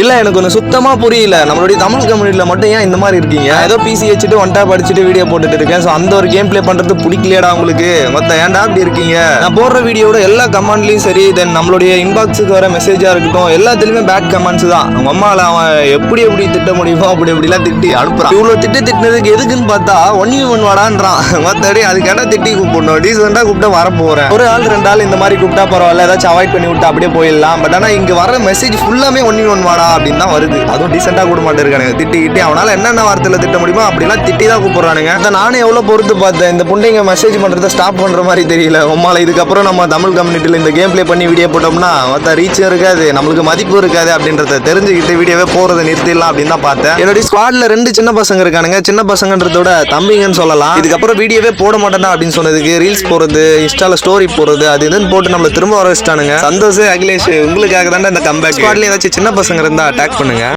இல்லை எனக்கு ஒன்று சுத்தமாக புரியல. நம்மளுடைய தமிழ் கம்யூனிட்டியில் மட்டும் ஏன் இந்த மாதிரி இருக்கீங்க? ஏதோ பிசி வச்சுட்டு ஒன் படிச்சுட்டு வீடியோ போட்டுட்டு இருக்கேன். ஸோ அந்த ஒரு கேம் ப்ளே பண்ணுறது பிடிக்கலையடா உங்களுக்கு? மொத்தம் ஏன்டா அப்படி இருக்கீங்க? நான் போடுற வீடியோட எல்லா கமெண்ட்லையும் சரி தென் நம்மளுடைய இன்பாக்ஸுக்கு வர மெசேஜாக இருக்கட்டும் எல்லாத்துலேயுமே பேட் கமெண்ட்ஸ் தான். அவங்க அம்மாவில் அவன் எப்படி எப்படி திட்ட முடியுமோ அப்படி எப்படிலாம் திட்டி அனுப்புறான். இவ்வளோ திட்டு திட்டினதுக்கு எதுக்குன்னு பார்த்தா ஒன் யூ ஒன் வாடான்றான். மத்தபடி அதுக்கான திட்டி கூப்பிடணும். டீசெண்டாக கூப்பிட்டு வர ஒரு ஆள் ரெண்டு ஆள் இந்த மாதிரி கூப்பிட்டா பரவாயில்ல. ஏதாச்சும் அவாய்ட் பண்ணி விட்டு அப்படியே போயிடலாம். பட் ஆனால் இங்கே வர மெசேஜ் ஃபுல்லாமே ஒன் ஒன் வாடா. அப்படின்னு தான் வருது. அதுவும் டீசெண்டாக கூட மாட்டேருக்கானுங்க திட்டிக்கிட்டு அவனால் என்னென்ன வார்த்தையில் திட்ட முடியுமோ அப்படிலாம் திட்டி தான் கூப்பிட்றானுங்க. அதை நானே பொறுத்து பார்த்தேன். இந்த புண்டைங்க மெசேஜ் பண்ணுறத ஸ்டாப் பண்ணுற மாதிரி தெரியல. உமால இதுக்கப்புறம் நம்ம தமிழ் கம்யூனிட்டியில் இந்த கேம் ப்ளே பண்ணி வீடியோ போட்டோம்னா மற்ற ரீச்சும் இருக்காது. நம்மளுக்கு மதிப்பு இருக்காது அப்படின்றத தெரிஞ்சுக்கிட்டு வீடியோவே போகிறத நிறுத்திடலாம் அப்படின்னு தான் பார்த்தேன். என்னுடைய ஸ்குவாடில் ரெண்டு சின்ன பசங்க இருக்கானுங்க. சின்ன பசங்கன்றதோட தம்பிங்கன்னு சொல்லலாம். இதுக்கப்புறம் வீடியோவே போட மாட்டேன்னா அப்படின்னு சொன்னதுக்கு ரீல்ஸ் போகிறது இன்ஸ்டால ஸ்டோரி போடுறது அது இதுன்னு போட்டு நம்மள திரும்ப வர வச்சிட்டானுங்க சந்தோஷ் அகிலேஷ் உங்களுக்காக தான் இந்த கம்பேக் ஸ்குவாட்ல ஏதாச்சும் சின்ன பசங்க இருந்தால் அட்டாக் பண்ணுங்கள்